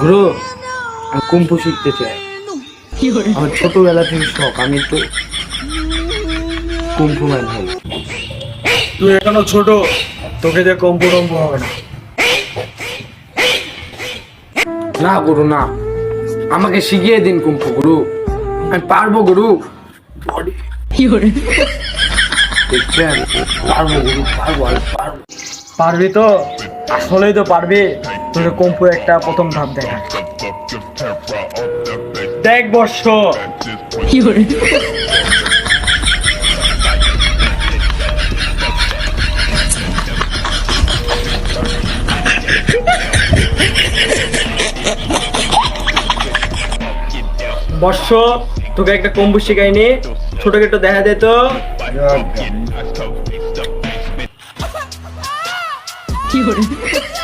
গুরু আমি কুম্ফু শিখতে চাই। আমার ছোটবেলা থেকে শখ আমি তো কুম্ফু ম্যান হই। তুই এখনও ছোট তোকে যে কম্পু টম্পু হবে না। না গুরু না। আমাকে শিখিয়ে দিন কুম্ফু গুরু। আমি পারব গুরু। দেখছেন? পারব গুরু পারব পারব। পারবি তো? আসলেই তো পারবি। তোকে কম্পু একটা প্রথম ধাপ দেখা দেখ বর্ষ। বর্ষ তোকে একটা কম্বু শিখাইনি। ছোটকে একটু দেখা দে তো। আহা